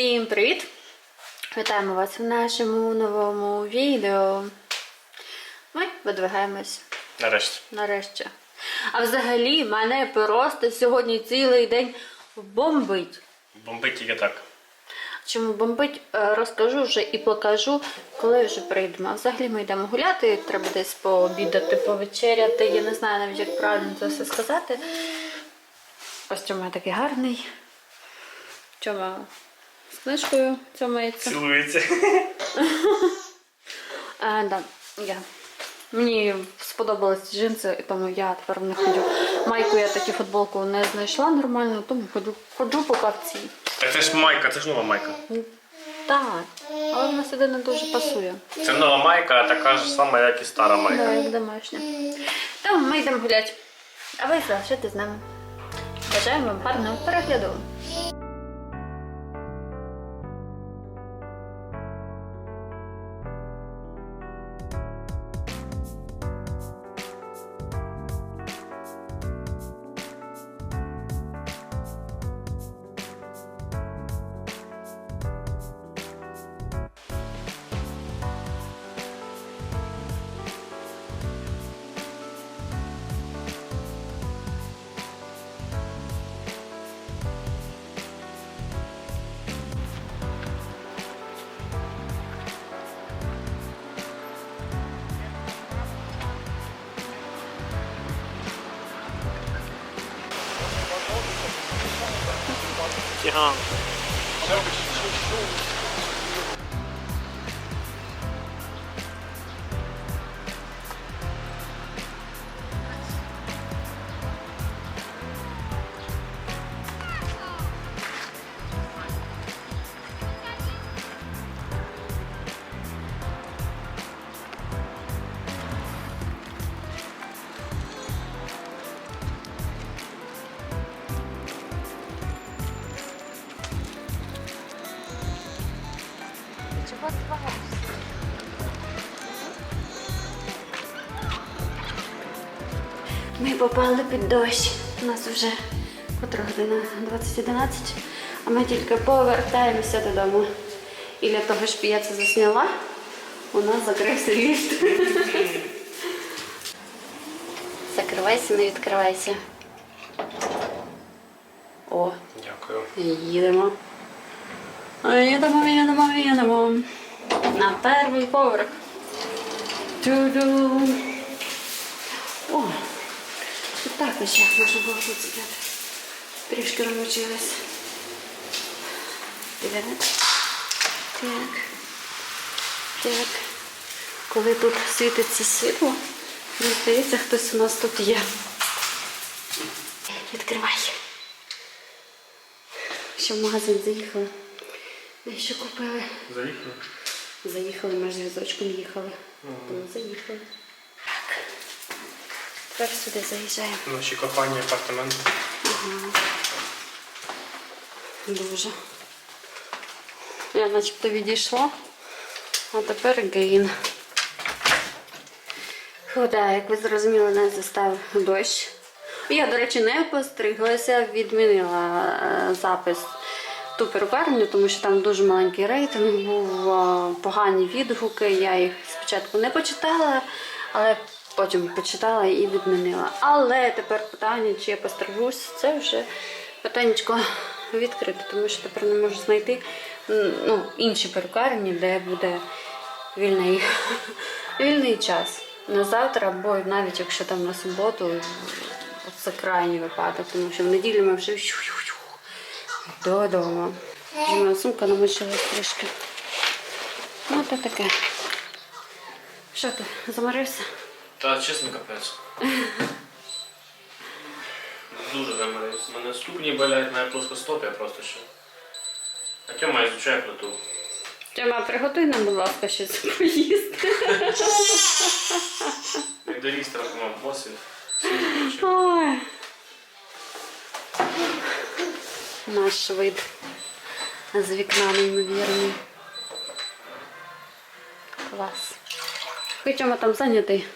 Всім привіт! Вітаємо вас в нашому новому відео. Ми видвигаємось Нарешті. нарешті. А взагалі мене просто сьогодні цілий день бомбить. Бомбить тільки так. Чому бомбить, е, розкажу вже і покажу, коли вже прийдемо. А взагалі ми йдемо гуляти, треба десь пообідати, повечеряти. Я не знаю навіть, як правильно це все сказати. Ось Тьома такий гарний. Тьома з книжкою цьомається. Цілується. А, да, я. Мені сподобались джинси, і тому я тепер в них ходжу. Майку я таку футболку не знайшла нормально, тому ходжу, ходжу поки в. А це ж майка, це ж нова майка. Так, але вона сюди не дуже пасує. Це нова майка, така ж сама, як і стара Да, майка. як домашня. Тому ми йдемо гуляти. А ви залишайтесь з нами. Бажаємо вам гарного перегляду. hung. Ми попали під дощ. У нас вже котра година 20.11, а ми тільки повертаємося додому. І для того, щоб я це засняла, у нас закрився ліфт. Закривайся, не відкривайся. О, Дякую. їдемо. Їдемо, їдемо, їдемо. На перший поверх. Ту-ду. Також ще можна було тут сидіти. Трішки намочилась. Так. Так. Так. Коли тут світиться світло, мені здається, хтось у нас тут є. Відкривай. Ще в магазин заїхали. І що купили? Заїхали. Заїхали, ми ж візочком їхали. Тому заїхали. Так. Тепер сюди заїжджаємо. Наші кохані апартаменти. Дуже. Я начебто відійшла, а тепер гейн. Хода, як ви зрозуміли, нас застав дощ. Я, до речі, не постриглася, відмінила е, запис ту перукарню, тому що там дуже маленький рейтинг був, е, погані відгуки. Я їх спочатку не почитала, але потім почитала і відмінила. Але тепер питання, чи я постригусь, це вже питаннячко відкрите, тому що тепер не можу знайти ну, інші перукарні, де буде вільний, вільний час. На завтра, або навіть якщо там на суботу, це крайній випадок, тому що в неділю ми вже додому. Моя сумка намочилась трішки. Ну, то таке. Що ти, заморився? Та чесно капець. Дуже заморився. У мене ступні болять, мене просто стопія просто ще. А Тьома ізучає плиту. Тьома, приготуй нам, будь ласка, щось поїсти. Як доріс трохи мав босів. Ой. Наш вид з вікна неймовірний. Клас. Хочемо там зайнятий.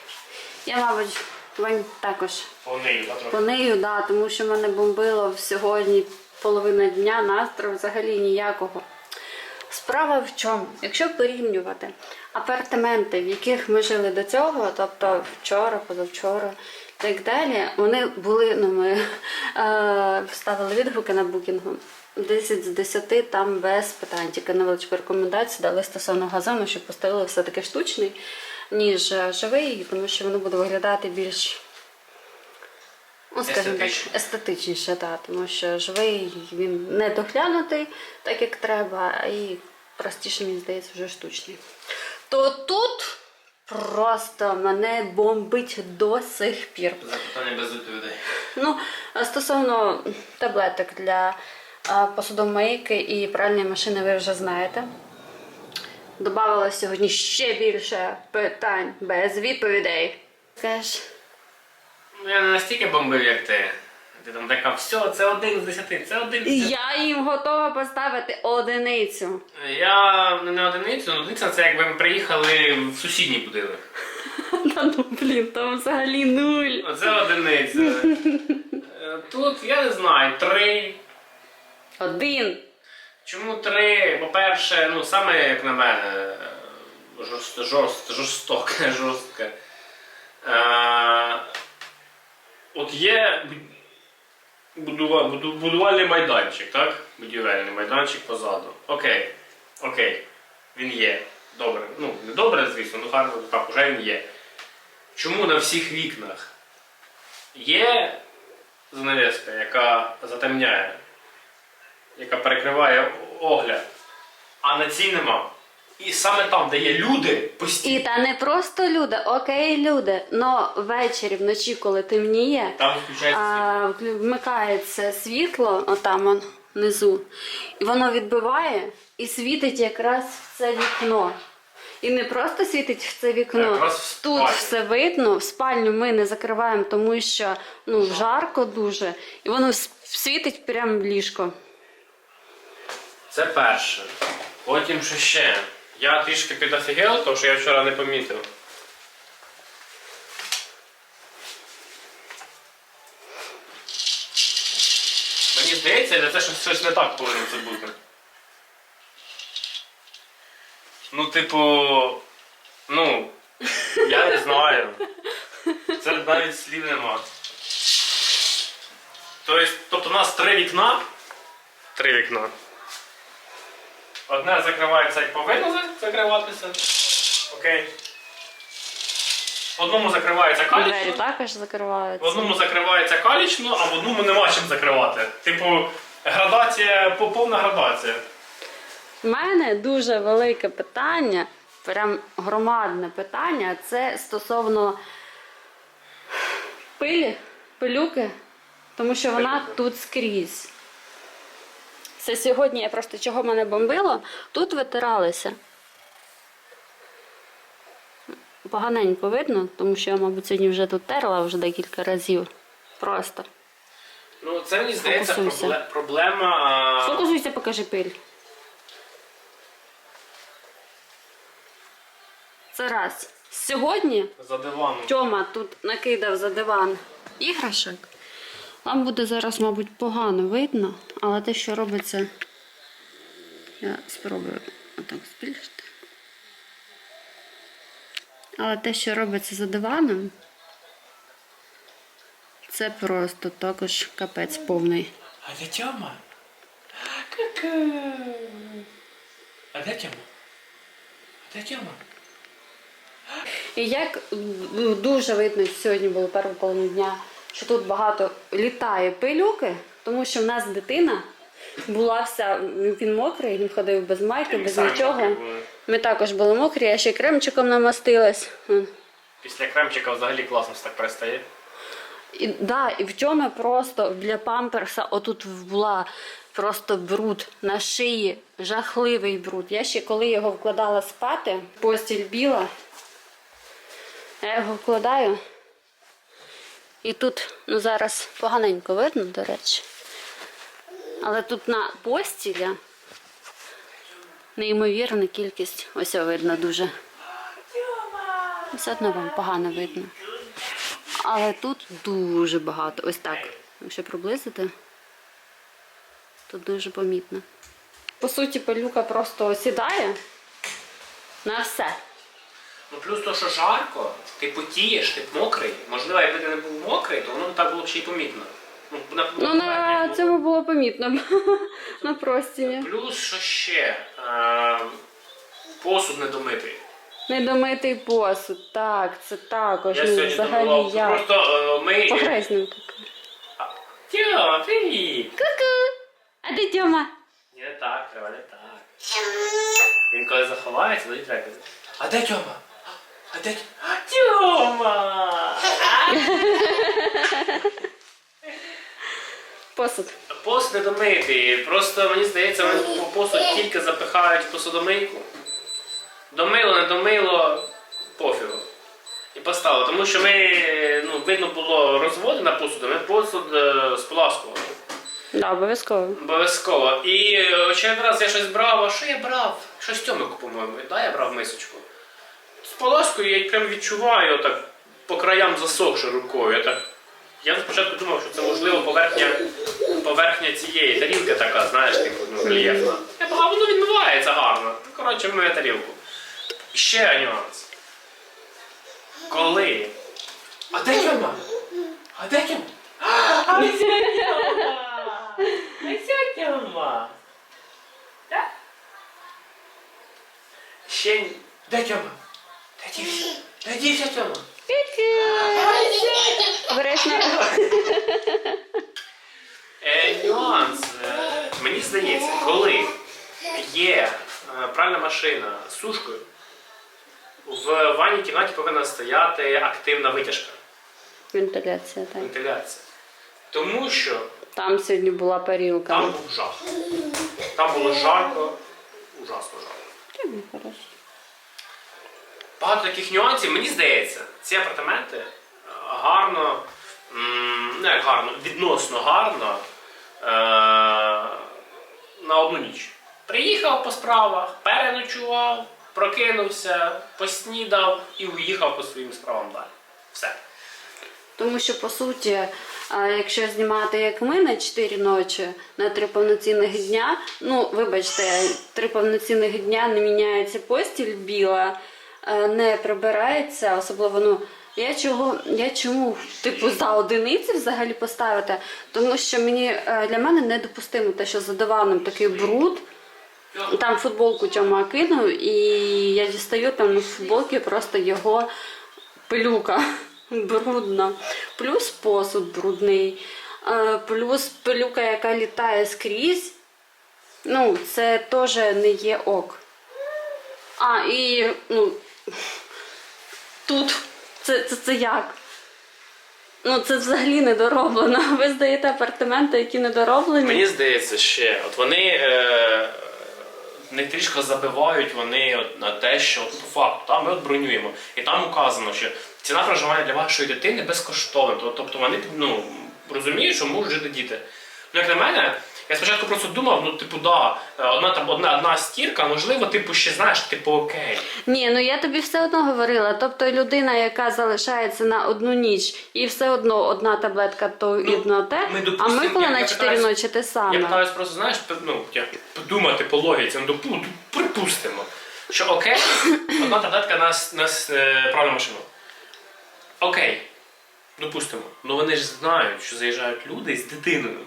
Я, мабуть, Вань також По неї, а трохи. по нею, да, тому що мене бомбило сьогодні половина дня, настрою взагалі ніякого. Справа в чому? Якщо порівнювати апартаменти, в яких ми жили до цього, тобто вчора, позавчора, і так далі, вони були, ну ми е, вставили відгуки на букінгу. 10 з 10 там без питань, тільки невеличку рекомендацію дали стосовно газону, щоб поставили все-таки штучний, ніж е, живий, тому що воно буде виглядати більш Ну, скажімо так, естетичніше, так, тому що живий він не доглянутий, так як треба, і простіше, мені здається, вже штучний. То тут просто мене бомбить до сих пір. Запитання без відповідей. Ну, стосовно таблеток для а, посудомийки і пральної машини, ви вже знаєте. Добавила сьогодні ще більше питань без відповідей. Скажеш, Ну, я не настільки бомбив, як ти. Ти там така, все, це один з десяти, це один з десяти. я їм готова поставити одиницю. Я не одиницю, але одиниця це якби ми приїхали в сусідній будинок. Та ну блін, там взагалі нуль. Оце одиниця. Е, Тут, я не знаю, три. Один. Чому три? По-перше, ну саме як на мене, жорст, жорст, жорстоке, жорстке. Е, от є будувальний майданчик, так? Будівельний майданчик позаду. Окей. Окей. Він є. Добре. Ну, не добре, звісно, ну гарно, так, уже він є. Чому на всіх вікнах є занавеска, яка затемняє? Яка перекриває огляд, а на цій нема. І саме там, де є люди, І постійно, та не просто люди, окей, люди. Но ввечері, вночі, коли темніє, там а, вмикається світло, отам он, внизу, і воно відбиває і світить якраз в це вікно. І не просто світить в це вікно. В Тут все видно. В спальню ми не закриваємо, тому що ну, жарко дуже. І воно світить прямо в ліжко. Це перше. Потім що ще? Я трішки підофігел, тому що я вчора не помітив. Мені здається, для це щось, щось не так повинно це бути. Ну, типу, ну, я не знаю. Це навіть слів нема. Тобто, тобто у нас три вікна. Три вікна. Одне закривається як повинно за- закриватися. Окей. В одному закривається Двері калічно, також в закриваються. одному закривається калічно, а в одному нема чим закривати. Типу, градація, по- повна градація. У мене дуже велике питання, прям громадне питання. Це стосовно пилі, пилюки, тому що вона Пилюки. тут скрізь. Це сьогодні я просто чого мене бомбило, тут витиралися. Поганенько видно, тому що я, мабуть, сьогодні вже тут терла вже декілька разів. Просто. Ну, це мені здається пробле- проблема. Фокусуйся, покажи пиль. Це раз. Сьогодні За диваном. Тьома тут накидав за диван іграшок. Вам буде зараз, мабуть, погано видно, але те, що робиться, я спробую отак збільшити. Але те, що робиться за диваном, це просто також капець повний. А де Тьома? Ка-ка. А де Тьома? А де Тьома? І як дуже видно сьогодні було першу половину дня, що тут багато літає пилюки, тому що в нас дитина була вся, він мокрий, він ходив без майки, без нічого. Ми також були мокрі, я ще й кремчиком намастилась. Після кремчика взагалі класно так перестає. І, да, і в чому просто для памперса отут була просто бруд на шиї, жахливий бруд. Я ще коли його вкладала спати, постіль біла, я його вкладаю. І тут, ну зараз поганенько видно, до речі. Але тут на постілі неймовірна кількість. Ось видно дуже. Все одно вам погано видно. Але тут дуже багато. Ось так. Якщо приблизити, то дуже помітно. по суті, пилюка просто сідає на все. Ну плюс то, що жарко, ти потієш, ти мокрий. Можливо, якби ти не був мокрий, то воно так було б ще й помітно. Ну, на, Ну, на цьому було помітно на простіні. Плюс що ще? Е, посуд недомитий. Недомитий посуд, так, це також. Я ну, сьогодні взагалі я. просто е, ми. Погрезненько. Тьо, привіт! Ку-ку! А де Тьома? Не так, треба не так. Він коли заховається, тоді треба. А де Тьома? А де Тьома? Посуд. Посуд недомитий. Просто мені здається, вони посуд тільки запихають в посудомийку. Домило, не домило, пофігу. І поставили. Тому що ми, ну, видно було розводи на посуду, ми посуд е, споласкували. Да, обов'язково. Обов'язково. І е, очередний раз я щось брав, а що я брав? Щось Тьомику, по-моєму. Да, я брав мисочку. Полоскою я прям відчуваю так по краям засохши рукою. Я так. Я спочатку думав, що це можливо поверхня, поверхня цієї тарілки така, знаєш, типу, ну, рельєфна. Я думав, воно відмивається гарно. Ну, коротше, миє тарілку. І ще нюанс. Коли? А де Тьома? А де Тьома? А це Тьома! А це Тьома! Так? Ще. Де Тьома? Обережно. Е, нюанс. Е, мені здається, коли є е, пральна машина з сушкою, в ванній кімнаті повинна стояти активна витяжка, Вентиляція, так. вентиляція. Тому що Там сьогодні була парілка. там був жах. Там було жарко, ужасно жарко. Ну, хорошо. Багато таких нюансів, мені здається, ці апартаменти е, гарно, не як гарно, відносно гарно е, на одну ніч. Приїхав по справах, переночував, прокинувся, поснідав і уїхав по своїм справам далі. Все. Тому що по суті, якщо знімати як ми на 4 ночі на три повноцінних дня, ну вибачте, три повноцінних дня не міняється постіль біла, е, не прибирається, особливо ну. Я чого, я чому типу за одиниці взагалі поставити? Тому що мені е, для мене недопустимо те, що за диваном такий бруд. Там футболку Тьома кинув, і я дістаю там з футболки просто його пилюка брудна. Плюс посуд брудний, е, плюс пилюка, яка літає скрізь. Ну, це теж не є ок. А, і ну, тут це, це, це як? Ну, це взагалі недороблено. Ви здаєте апартаменти, які недороблені. Мені здається, ще от вони е, не трішки забивають вони от на те, що от, по факту там ми от бронюємо, і там указано, що ціна проживання для вашої дитини безкоштовна. Тобто вони ну, розуміють, що можуть жити діти. Ну, як на мене, я спочатку просто думав, ну, типу, да, е, одна там одна, одна стірка, можливо, типу, ще знаєш, типу, окей. Ні, ну я тобі все одно говорила. Тобто людина, яка залишається на одну ніч, і все одно одна таблетка то Ну, одно те. ми, а ми коли я- на я 4 питаюсь- ночі те Я саме. питаюсь просто, знаєш, ну, як подумати по логіці, ну, допу- ну, припустимо, що окей, одна таблетка нас, нас е, правильно машину. Окей, допустимо. Ну вони ж знають, що заїжджають люди з дитиною.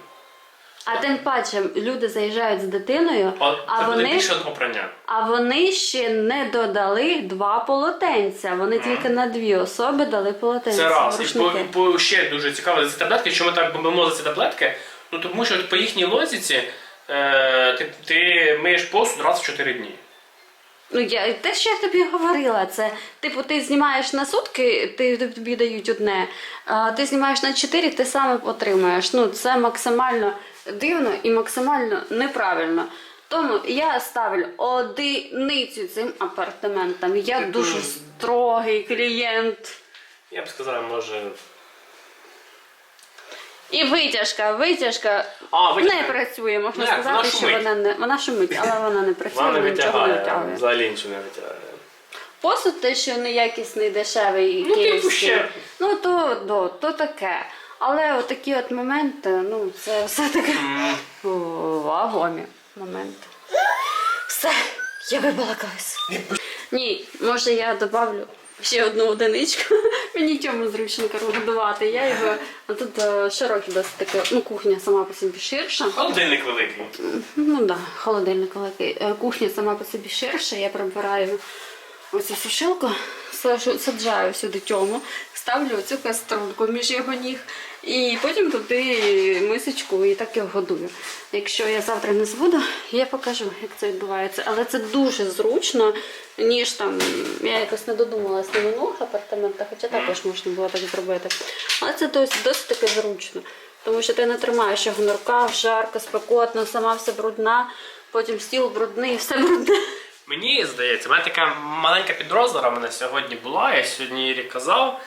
А тим паче люди заїжджають з дитиною, От а це буде вони більше одного прання. а вони ще не додали два полотенця. Вони тільки на дві особи дали полотенця. Це раз. І по, рушники. по ще дуже цікаво за ці таблетки, що ми так бомбимо за ці таблетки. Ну тому що от по їхній логіці е, ти, ти миєш посуд раз в 4 дні. Ну я те, що я тобі говорила, це типу, ти знімаєш на сутки, ти тобі дають одне. А ти знімаєш на чотири, ти саме отримаєш. Ну це максимально дивно і максимально неправильно. Тому я ставлю одиницю цим апартаментам. Я Типу- дуже строгий клієнт. Я б сказав, може. І витяжка, витяжка, А, витяжка. не працює, можна як, сказати, вона що вона не вона шумить, але вона не працює, Вона не нічого не витягає, витягує. взагалі нічого не витягає. Посуд те, що неякісний, дешевий Ну, типу, київський. ще. Ну то, то, то таке. Але отакі от моменти, ну це все таки вагомі моменти. Все, я вибалакалась. Ні, може я добавлю ще одну одиничку. Мені чому зручно годувати. Я його а тут е, широкі досить таке, ну кухня сама по собі ширша. Холодильник великий. Ну да, холодильник великий. Е, Кухня сама по собі ширша. Я прибираю оцю сушилку, саджаю сюди тьому, ставлю оцю каструлку між його ніг. І потім туди мисочку і так його годую. Якщо я завтра не збуду, я покажу, як це відбувається. Але це дуже зручно, ніж там я якось не додумалась на минулих апартаментах, хоча також можна було так зробити. Але це досить, досить таки зручно. Тому що ти не тримаєш його на руках, жарко, спекотно, сама все брудна, потім стіл брудний, все брудне. Мені здається, в мене така маленька підроздора в мене сьогодні була, я сьогодні Ірі казав.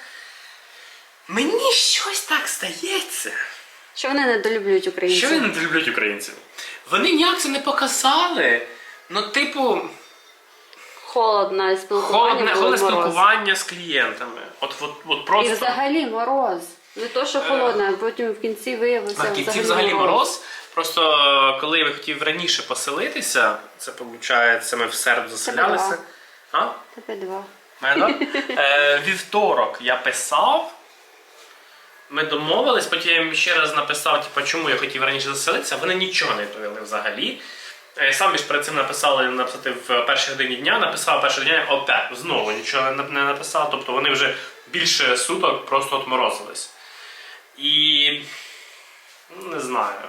Мені щось так здається. Що вони недолюблюють українців. Що вони не люблять українців? Вони ніяк це не показали. Ну, типу, Холодне спілкування, холодне, холодне спілкування з клієнтами. От, от, от І взагалі мороз. Не то, що холодне, а потім в кінці виявилося На кінці взагалі мороз. Просто е, коли я хотів раніше поселитися, це виходить, ми в середу заселялися. А? Тебе два. Мене, е, вівторок я писав. Ми домовились, потім я їм ще раз написав, типу, чому я хотів раніше заселитися. Вони нічого не відповіли взагалі. Е, Самі ж перед цим написали написати в першій годині дня, написав першого дня, опять знову нічого не написав. Тобто вони вже більше суток просто отморозились. І ну, не знаю.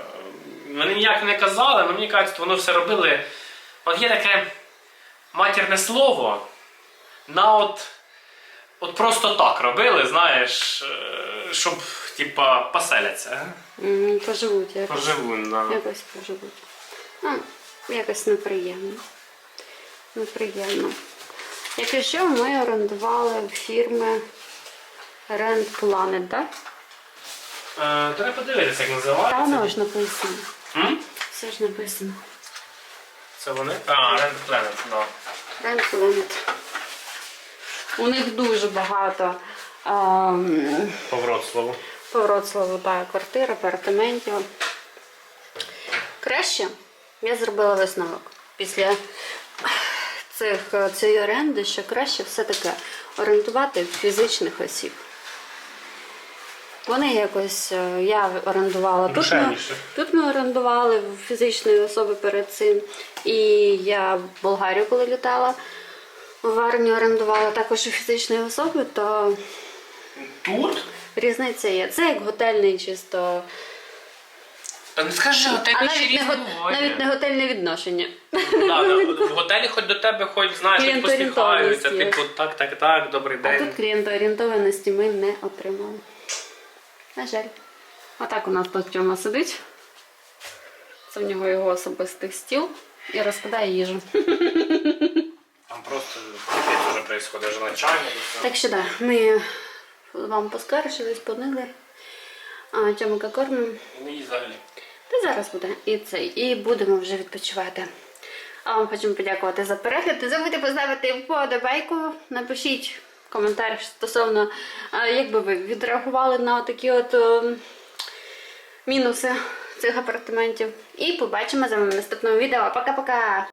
Вони ніяк не казали, але мені кажуть, воно все робили. От є таке матірне слово на от, от просто так робили, знаєш, е, щоб типа поселяться. Поживуть якось. Поживу на. Якось поживуть. Ну, якось неприємно. Неприємно. Якщо ми орендували фірми Rent Planet, так? Е, треба подивитися, як називається. воно ж написано. М? Все ж написано. Це вони? А, Rent Planet, да. Rent Planet. У них дуже багато ем, По Вроцлаву. по Вроцлаву так, квартир, апартаментів. Краще я зробила висновок після цих, цієї оренди, що краще все-таки орендувати фізичних осіб. Вони якось, е, я орендувала тут ми, Душевніше. тут ми орендували в фізичної особи перед цим. І я в Болгарію, коли літала, в армію орендувала також у фізичної особи, то Тут? різниця є. Це як готельний чисто. Та не скажи, готель А навіть не, го- навіть не готельне відношення. В готелі хоч до тебе, хоч знаєш, як Клієнтоорієнтованість посміхаються, є. типу так, так, так, добрий А день. тут клієнтоорієнтованості ми не отримали. На жаль. Отак у нас тут Тьома сидить. Це в нього його особистий стіл і розкладає їжу. Там просто вже происходит, вже начальник. Так що да, ми вам поскаржились, понили. А Тьомика кормимо. Не їсть. Та зараз буде і цей, і будемо вже відпочивати. А вам хочемо подякувати за перегляд. Не забудьте поставити вподобайку. Напишіть коментар стосовно, як би ви відреагували на такі от е, мінуси цих апартаментів. І побачимо з вами в наступному відео. Пока-пока!